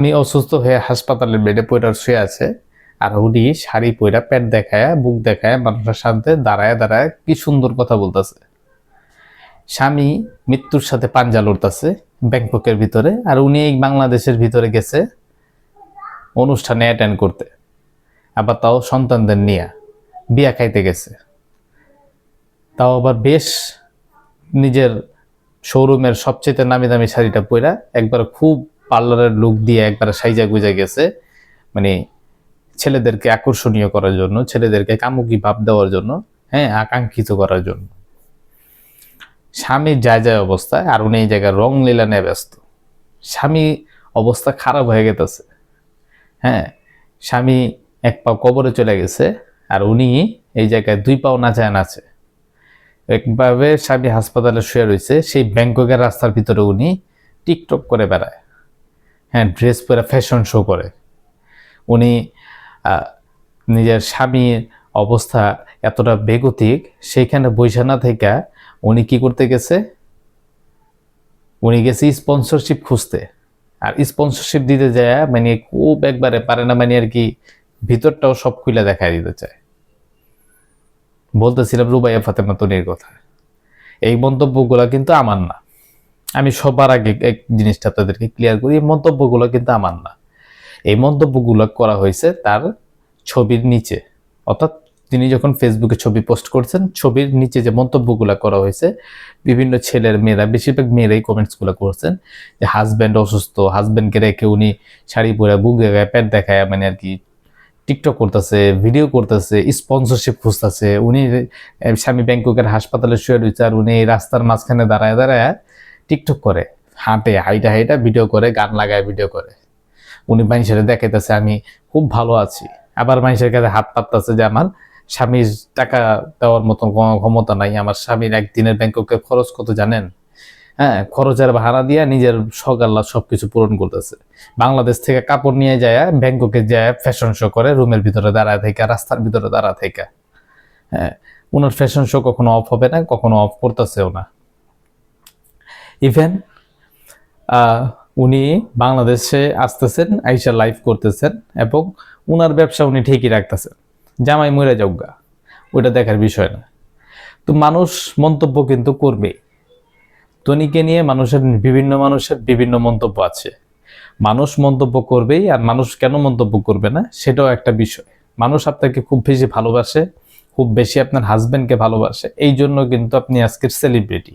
উনি অসুস্থ হয়ে হাসপাতালের বেডে পয়রা শুয়ে আছে, আর উনি শাড়ি পয়রা পেট দেখায়, বুক দেখায়, মানুষের সাথে দাঁড়ায় দাঁড়ায় কি সুন্দর কথা বলতেছে। স্বামী মৃত্যুর সাথে পাঞ্জা লড়তেছে ব্যাংককের ভিতরে, আর উনি এই বাংলাদেশের ভিতরে গেছে অনুষ্ঠানে অ্যাটেন্ড করতে। আবার তাও সন্তানদের নিয়ে বিয়া খাইতে গেছে। তাও আবার বেশ নিজের শোরুমের সবচেয়ে নামি দামি শাড়িটা পরা একবার খুব পার্লারের লুক দিয়ে একবার সাইজা গুজা গেছে। মানে ছেলেদেরকে আকর্ষণীয় করার জন্য, ছেলেদেরকে কামুকি ভাব দেওয়ার জন্য হ্যাঁ আকাঙ্ক্ষিত করার জন্য। স্বামীর যায় যায় অবস্থায় আর উনি এই জায়গায় রং লীলা নিয়ে ব্যস্ত। স্বামী অবস্থা খারাপ হয়ে গেতেছে। হ্যাঁ স্বামী এক পা কবরে চলে গেছে, আর উনি এই জায়গায় দুই পাও নাচায় নাচে একভাবে স্বামী হাসপাতালে শুয়ে রয়েছে, সেই ব্যাংককের রাস্তার ভিতরে উনি টিকটক করে বেড়ায়। হ্যাঁ ড্রেস পরে ফ্যাশন শো করে। উনি নিজের স্বামীর অবস্থা এতটা বেগতিক, সেইখানে বৈশানা থেকে উনি কি করতে গেছে? উনি গেছে স্পন্সরশিপ খুঁজতে। আর স্পন্সরশিপ দিতে যায় মানে খুব একবারে পারে না মানে আর কি ভিতরটাও সব খুলে দেখায় দিতে চায়। বলতেছিলাম রুবাইয়া ফাতেমা তনির কথা। এই মন্তব্যগুলো কিন্তু আমার না। আমি সবার আগে এক জিনিসটা তাদেরকে ক্লিয়ার করি, এই মন্তব্যগুলো কিন্তু আমার না। এই মন্তব্যগুলো করা হয়েছে তার ছবির নিচে। অর্থাৎ তিনি যখন ফেসবুকে ছবি পোস্ট করছেন, ছবির নিচে যে মন্তব্যগুলো করা হয়েছে, বিভিন্ন ছেলের মেয়েরা, বেশিরভাগ মেয়েরাই কমেন্টসগুলো করছেন যে হাজব্যান্ড অসুস্থ হাজব্যান্ডকে রেখে উনি শাড়ি পরে বুক দেখায় প্যান্ট দেখায় মানে আর কি টিকটক করতেছে ভিডিও করতেছে স্পন্সরশিপ খুঁজতেছে, উনি স্বামী ব্যাংককের হাসপাতালে শুয়ে রয়েছে আর উনি রাস্তার মাঝখানে দাঁড়ায় দাঁড়ায় টিকটক করে, হাঁটে হাইটা হাইটা ভিডিও করে, গান লাগায় ভিডিও করে। উনি মানুষের দেখাইতেছে, আমি খুব ভালো আছি। আবার মানুষের কাছে হাত পাততেছে যে, আমার স্বামীর টাকা দেওয়ার মতো কোনো ক্ষমতা নাই। আমার স্বামীর একদিনের ব্যাংককে খরচ কত জানেন? হ্যাঁ খরচের ভাড়া দিয়ে নিজের শখ আল্লাহ সবকিছু পূরণ করতেছে। বাংলাদেশ থেকে কাপড় নিয়ে যায় ব্যাংককে যায় ফ্যাশন শো করে, রুমের ভিতরে দাঁড়ায় থেকে রাস্তার ভিতরে দাঁড়া থেকে হ্যাঁ ওনার ফ্যাশন শো কখনো অফ হবে না, কখনো অফ করতেছেও না। ইভেন উনি বাংলাদেশে আসতেছেন, আইসা লাইভ করতেছেন এবং উনার ব্যবসা উনি ঠিকই রাখতেছেন। জামাই মরে যাওগা ওইটা দেখার বিষয় না। তো মানুষ মন্তব্য কিন্তু করবেই। তনিকে নিয়ে মানুষের বিভিন্ন মানুষের বিভিন্ন মন্তব্য আছে। মানুষ মন্তব্য করবেই আর মানুষ কেন মন্তব্য করবে না, সেটাও একটা বিষয়। মানুষ আপনাকে খুব বেশি ভালোবাসে, খুব বেশি আপনার হাজব্যান্ডকে ভালোবাসে, এই জন্য কিন্তু আপনি আজকের সেলিব্রিটি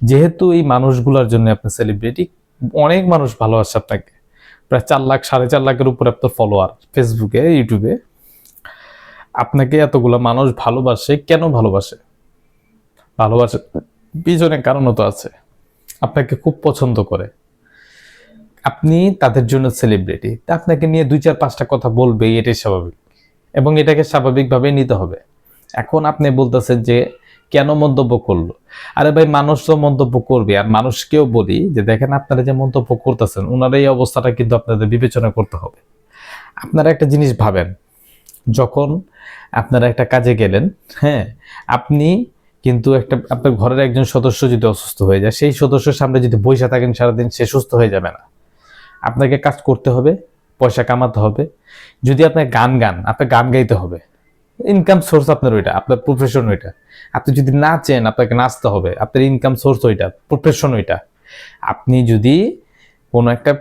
যেহেতু এই মানুষগুলোর জন্য আপনি সেলিব্রিটি অনেক মানুষ ভালোবাসে আপনাকে। প্রায় চার লাখ, সাড়ে চার লাখের উপরে আপনার ফলোয়ার ফেসবুকে ইউটিউবে আপনাকে এতগুলো মানুষ ভালোবাসে, কেন ভালোবাসে? ভালোবাসে, পিছনে কারণও তো আছে। আপনাকে খুব পছন্দ করে। আপনি তাদের জন্য সেলিব্রিটি আপনাকে নিয়ে দুই চার পাঁচটা কথা বলবে এটাই স্বাভাবিক। এবং এটাকে স্বাভাবিকভাবে নিতে হবে। এখন আপনি বলতেছেন যে, কেন মন্তব্য করল? আরে ভাই, মানুষ তো মন্তব্য করবে। আর মানুষকেও বলি যে, দেখেন আপনারা যে মন্তব্য করতেছেন ওনার এই অবস্থাটা কিন্তু আপনাদের বিবেচনা করতে হবে। আপনারা একটা জিনিস ভাবেন, যখন আপনারা একটা কাজে গেলেন হ্যাঁ আপনি কিন্তু একটা, আপনার ঘরের একজন সদস্য যদি অসুস্থ হয়ে যায়, সেই সদস্যের সামনে যদি বসে থাকেন সারাদিন, সে সুস্থ হয়ে যাবে না। আপনাকে কাজ করতে হবে, পয়সা কামাতে হবে। যদি আপনার গান গান, আপনার গান গাইতে হবে ইনকাম সোর্স আপনার ওইটা, আপনার প্রফেশন ওইটা। আপনি যদি না চেন, আপনাকে নাচতে হবে, আপনার ইনকাম সোর্স ওইটা প্রফেশন ওইটা। আপনি যদি কোনো একটা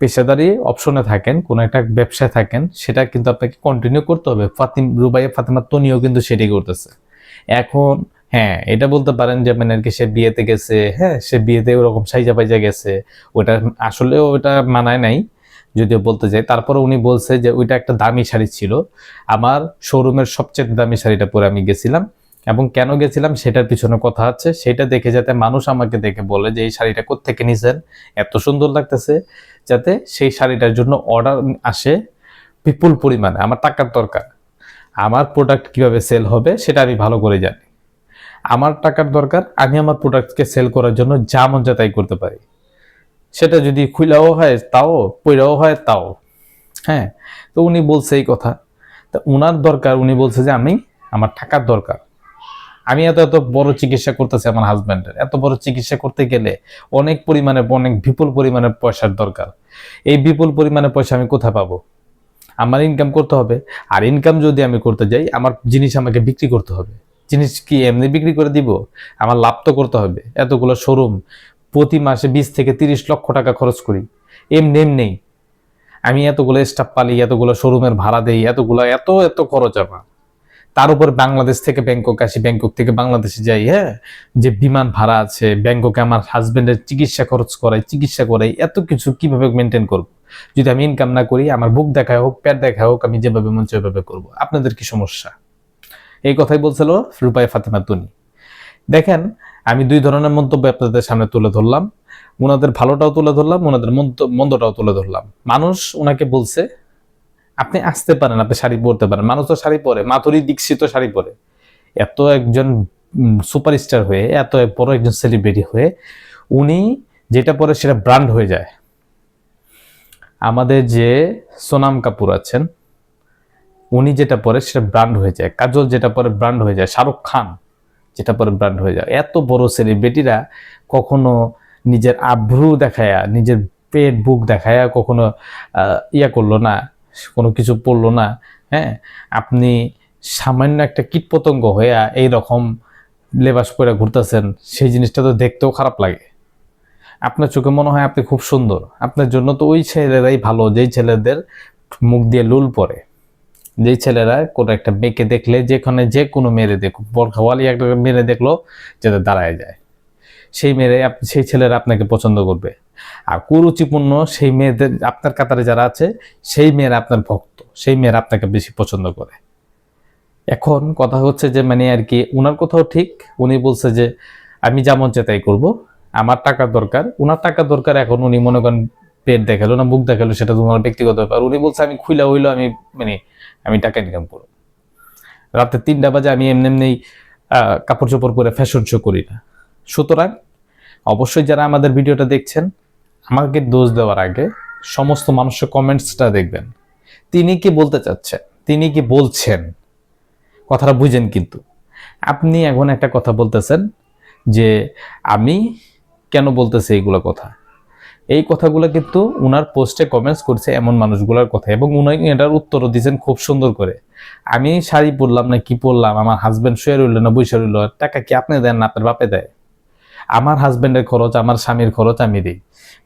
পেশাদারি অপশনে থাকেন, কোনো একটা ব্যবসায় থাকেন, সেটা কিন্তু আপনাকে কন্টিনিউ করতে হবে। ফাতিম, রুবাইয়া ফাতেমা তনিও কিন্তু সেটাই করতেছে। এখন হ্যাঁ এটা বলতে পারেন যে মানে আর কি সে বিয়েতে গেছে হ্যাঁ সে বিয়েতে ওরকম সাইজা পাইজা গেছে, ওটা আসলেও ওটা মানায় নাই। যদিও বলতে চাই, তারপরে উনি বলছে যে ওইটা একটা দামি শাড়ি ছিল। আমার শোরুমের সবচেয়ে দামি শাড়িটা পরে আমি গেছিলাম এবং কেন গেছিলাম সেটার পিছনে কথা আছে। সেটা দেখে যাতে মানুষ আমাকে দেখে বলে যে, এই শাড়িটা কোত্থেকে নিছেন? এত সুন্দর লাগতেছে। যাতে সেই শাড়িটার জন্য অর্ডার আসে বিপুল পরিমাণে। আমার টাকার দরকার। আমার প্রোডাক্ট কীভাবে সেল হবে সেটা আমি ভালো করে জানি। আমার টাকার দরকার, আমি আমার প্রোডাক্টকে সেল করার জন্য যা মন যা তাই করতে পারি। সেটা যদি খুলাও হয় তাও, পইরাও হয় তাও। হ্যাঁ তো উনি বলছে এই কথা। তা উনার দরকার, উনি বলছে যে আমি, আমার টাকার দরকার। আমি এত এত বড় চিকিৎসা করতেছি আমার হাজব্যান্ডের এত বড় চিকিৎসা করতে গেলে অনেক পরিমাণে, অনেক বিপুল পরিমাণে পয়সার দরকার। এই বিপুল পরিমাণে পয়সা আমি কোথায় পাবো? আমার ইনকাম করতে হবে। আর ইনকাম যদি আমি করতে যাই, আমার জিনিস আমাকে বিক্রি করতে হবে। জিনিস কি এমনি বিক্রি করে দিব? আমার লাভ তো করতে হবে। এতগুলো শোরুম প্রতি মাসে বিশ থেকে তিরিশ লক্ষ টাকা খরচ করি। এমনি এমনি। আমি এতগুলো স্টাফ পালি, এতগুলো শোরুমের ভাড়া দেই, এতগুলো, এত এত খরচ আমার। তার উপর বাংলাদেশ থেকে ব্যাংকক আসি, ব্যাংকক থেকে বাংলাদেশে যাই হ্যাঁ? যে বিমান ভাড়া আছে, ব্যাংককে আমার হাজবেন্ডের চিকিৎসা খরচ করাই, চিকিৎসা করাই, এত কিছু কীভাবে মেনটেন করব? যদি আমি ইনকাম না করি, আমার বুক দেখা হোক, পেট দেখা হোক, আমি যেভাবে মন সেভাবে করব। আপনাদের কি সমস্যা? এই কথাই বলছিল রূপাই ফাতেমা তুনি। দেখেন আমি দুই ধরনের মন্তব্য আপনাদের সামনে তুলে ধরলাম। ওনাদের ভালোটাও তুলে ধরলাম, ওনাদের মন্দটাও তুলে ধরলাম। মানুষ ওনাকে বলছে, আপনি আসতে পারেন, আপনি শাড়ি পরতে পারেন। মানুষ তো শাড়ি পরে, মাধুরী দীক্ষিত শাড়ি পরে। এত একজন সুপারস্টার হয়ে, এত বড় একজন সেলিব্রিটি হয়ে, উনি যেটা পরে সেটা ব্র্যান্ড হয়ে যায়। আমাদের যে সোনাম কাপুর আছেন, উনি যেটা পরে সেটা ব্র্যান্ড হয়ে যায়। কাজল যেটা পরে ব্র্যান্ড হয়ে যায়। শাহরুখ খান যেটা পরে ব্র্যান্ড হয়ে যায়। এত বড় সেলিব্রিটিরা কখনো নিজের আভ্রু দেখায়া, নিজের পেট বুক দেখায়া কখনো ইয়া করল না, কোনো কিছু পড়ল না হ্যাঁ? আপনি সামান্য একটা কীটপতঙ্গ হয়ে এই রকম লেবাস পরে ঘুরতেছেন, সেই জিনিসটা তো দেখতেও খারাপ লাগে। আপনার চোখে মনে হয় আপনি খুব সুন্দর। আপনার জন্য তো ওই ছেলেরাই ভালো, যেই ছেলেদের মুখ দিয়ে লুল পড়ে। যেই ছেলেরা কোনো একটা মেয়েকে দেখলে যেখানে যে কোনো মেয়েরে দেখুক বরখাওয়ালি একটা মেয়ে দেখল যাতে দাঁড়ায় যায়। সেই আপ- সেই ছেলেরা আপনাকে পছন্দ করবে। আর কুরুচিপূর্ণ সেই মেয়েদের, আপনার কাতারে যারা আছে, সেই মেয়েরা আপনার ভক্ত, সেই মেয়েরা আপনাকে বেশি পছন্দ করে। এখন কথা হচ্ছে যে মানে আর কি, উনার কথাও ঠিক, উনি বলছে যে, আমি যেমন চাই তাই করব, আমার টাকা দরকার। উনার টাকা দরকার এখন উনি মনে করেন পেট দেখাল না, মুখ দেখাল, সেটা তোমার ব্যক্তিগত ব্যাপার। উনি বলছে, আমি খুইলা হইল, আমি মানে আমি টাকা ইনকাম করব রাতে তিনটা বাজে আমি এমনি এমনি কাপড় চোপড় পরে ফ্যাশন শো করি না। সুতরাং অবশ্যই যারা আমাদের ভিডিওটা দেখছেন, আমাকে দোষ দেওয়ার আগে সমস্ত মানুষের কমেন্টসটা দেখবেন। তিনি কি বলতে চাচ্ছেন? তিনি কি বলছেন? কথাটা বুঝেন কিন্তু। আপনি এখন একটা কথা বলতেছেন যে আমি কেন বলতেছি এইগুলো কথা? এই কথাগুলো কিন্তু উনার পোস্টে কমেন্টস করছে এমন মানুষগুলোর কথা এবং উনি এটার উত্তরও দিয়েছেন খুব সুন্দর করে। আমি শাড়ি পরলাম না কি পরলাম, আমার হাজবেন্ড শুয়ে রইল না, বসে রইল, টাকা কি আপনি দেন না আপনার বাপে দেয়? আমার হাজবেন্ডের খরচ, আমার স্বামীর খরচ আমি দিই।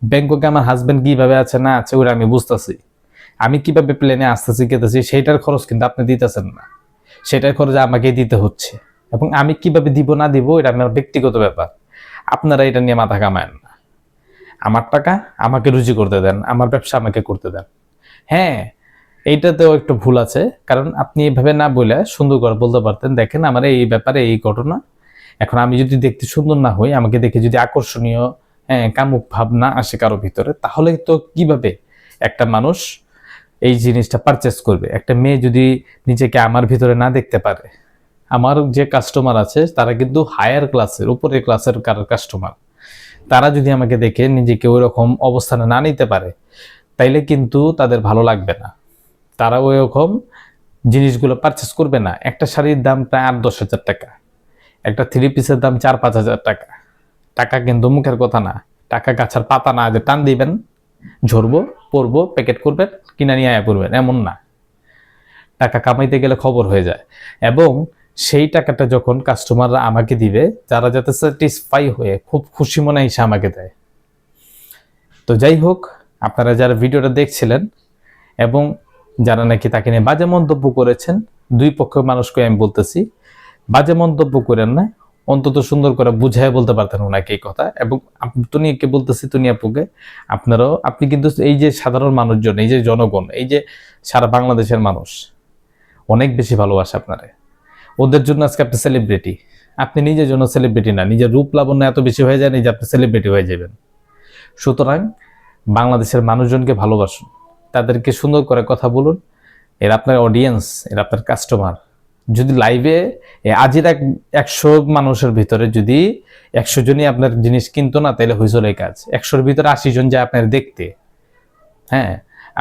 ব্যাংককে আমার হাজবেন্ড কীভাবে আছে না আছে ওরা আমি বুঝতেছি। আমি কীভাবে প্লেনে আসতেছি কেতেছি সেইটার খরচ কিন্তু আপনি দিতেছেন না। সেটার খরচ আমাকে দিতে হচ্ছে। এবং আমি কীভাবে দিব না দিব, এটা আমার ব্যক্তিগত ব্যাপার। আপনারা এটা নিয়ে মাথা কামায়েন আমার টাকা আমাকে রুজি করতে দেন, আমার ব্যবসা আমাকে করতে দেন। হ্যাঁ এইটাতেও একটু ভুল আছে, কারণ আপনি এভাবে না বলে সুন্দর করে বলতে পারতেন, দেখেন আমার এই ব্যাপারে এই ঘটনা। এখন আমি যদি দেখতে সুন্দর না হই, আমাকে দেখে যদি আকর্ষণীয় হ্যাঁ কামুক ভাব না আসে কারও ভিতরে, তাহলে তো কীভাবে একটা মানুষ এই জিনিসটা পারচেস করবে? একটা মেয়ে যদি নিজেকে আমার ভিতরে না দেখতে পারে, আমার যে কাস্টমার আছে, তারা কিন্তু হায়ার ক্লাসের উপরের ক্লাসের কারোর কাস্টমার তারা যদি আমাকে দেখে নিজেকে ওই রকম অবস্থানে না নিতে পারে, তাইলে কিন্তু তাদের ভালো লাগবে না। তারা ওই রকম জিনিসগুলো পারচেস করবে না। একটা শাড়ির দাম প্রায় আট দশ হাজার টাকা, একটা থ্রি পিসের দাম চার পাঁচ হাজার টাকা। টাকা কিন্তু মুখের কথা না, টাকা গাছের পাতা না, যে টান দিবেন, ঝরবো, পরবো প্যাকেট করবেন, কিনা নিয়ে আয়া করবেন এমন না। টাকা কামাইতে গেলে খবর হয়ে যায়। এবং সেই টাকাটা যখন কাস্টমাররা আমাকে দিবে যারা যাতে স্যাটিসফাই হয়ে, খুব খুশি মনে এসে আমাকে দেয়। তো যাই হোক, আপনারা যারা ভিডিওটা দেখছিলেন এবং যারা নাকি তাকে নিয়ে বাজে মন্তব্য করেছেন, দুই পক্ষের মানুষকে আমি বলতেছি, বাজে মন্তব্য করেন না, অন্তত সুন্দর করে বুঝায় বলতে পারতেন ওনাকে এই কথা। এবং তুনিকে বলতেছি তুনি আপুকে আপনারাও, আপনি কিন্তু এই যে সাধারণ মানুষজন, এই যে জনগণ, এই যে সারা বাংলাদেশের মানুষ, অনেক বেশি ভালোবাসে আপনারে। ওদের জন্য আজকে আপনি সেলিব্রিটি আপনি নিজের জন্য সেলিব্রিটি না, নিজের রূপ লাবণ্য এত বেশি হয়ে যায় যে আপনি সেলিব্রিটি হয়ে যাবেন। সুতরাং বাংলাদেশের মানুষজনকে ভালোবাসুন, তাদেরকে সুন্দর করে কথা বলুন, এর আপনার অডিয়েন্স এর আপনার কাস্টমার যদি লাইভে আজের এক, একশো মানুষের ভিতরে যদি একশো জনই আপনার জিনিস কিনতো না, তাহলে হয়েছিল এই কাজ। একশোর ভিতরে আশি জন যায় আপনার দেখতে। হ্যাঁ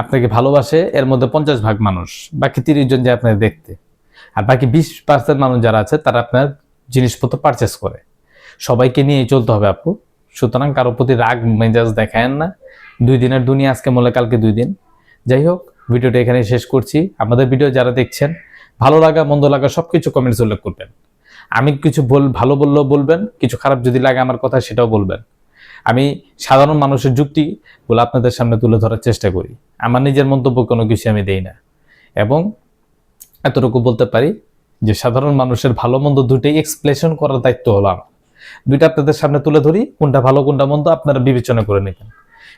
আপনাকে ভালোবাসে, এর মধ্যে পঞ্চাশ ভাগ মানুষ, বাকি তিরিশ জন যায় আপনার দেখতে। আর বাকি বিশ পার্সেন্ট মানুষ যারা আছে, তারা আপনার জিনিসপত্র পারচেস করে। সবাইকে নিয়ে চলতে হবে আপু। সুতরাং কারোর প্রতি রাগ, মেজাজ দেখায়েন না। দুই দিনের দুনিয়া আজকে মলে, কালকে দুই দিন। যাই হোক, ভিডিওটা এখানে শেষ করছি। আমাদের ভিডিও যারা দেখছেন, ভালো লাগা, মন্দ লাগা সব কিছু কমেন্টস উল্লেখ করবেন। আমি কিছু বল, ভালো বললেও বলবেন, কিছু খারাপ যদি লাগে আমার কথা সেটাও বলবেন। আমি সাধারণ মানুষের যুক্তিগুলো আপনাদের সামনে তুলে ধরার চেষ্টা করি। আমার নিজের মন্তব্য কোনো কিছু আমি দেই না। এবং এতটুকু বলতে পারি যে সাধারণ মানুষের ভালো মন্দ দুটোই এক্সপ্লেশন করার দায়িত্ব হলো আমার। দুইটা আপনাদের সামনে তুলে ধরি, কোনটা ভালো, কোনটা মন্দ আপনারা বিবেচনা করে নেবেন।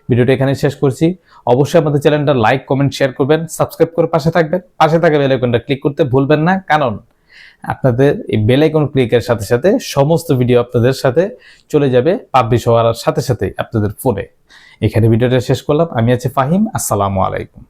ভিডিওটা এখানে শেষ করছি। অবশ্যই আমাদের চ্যানেলটা লাইক কমেন্ট শেয়ার করবেন সাবস্ক্রাইব করে পাশে থাকবেন। পাশে থাকা বেল আইকনটা ক্লিক করতে ভুলবেন না, কারণ আপনাদের এই বেল আইকন ক্লিকের সাথে সাথে সমস্ত ভিডিও আপনাদের সাথে চলে যাবে পাবলিশ হওয়ার সাথে সাথে আপনাদের ফোনে এখানে ভিডিওটা শেষ করলাম। আমি আছি ফাহিম, আসসালামু আলাইকুম।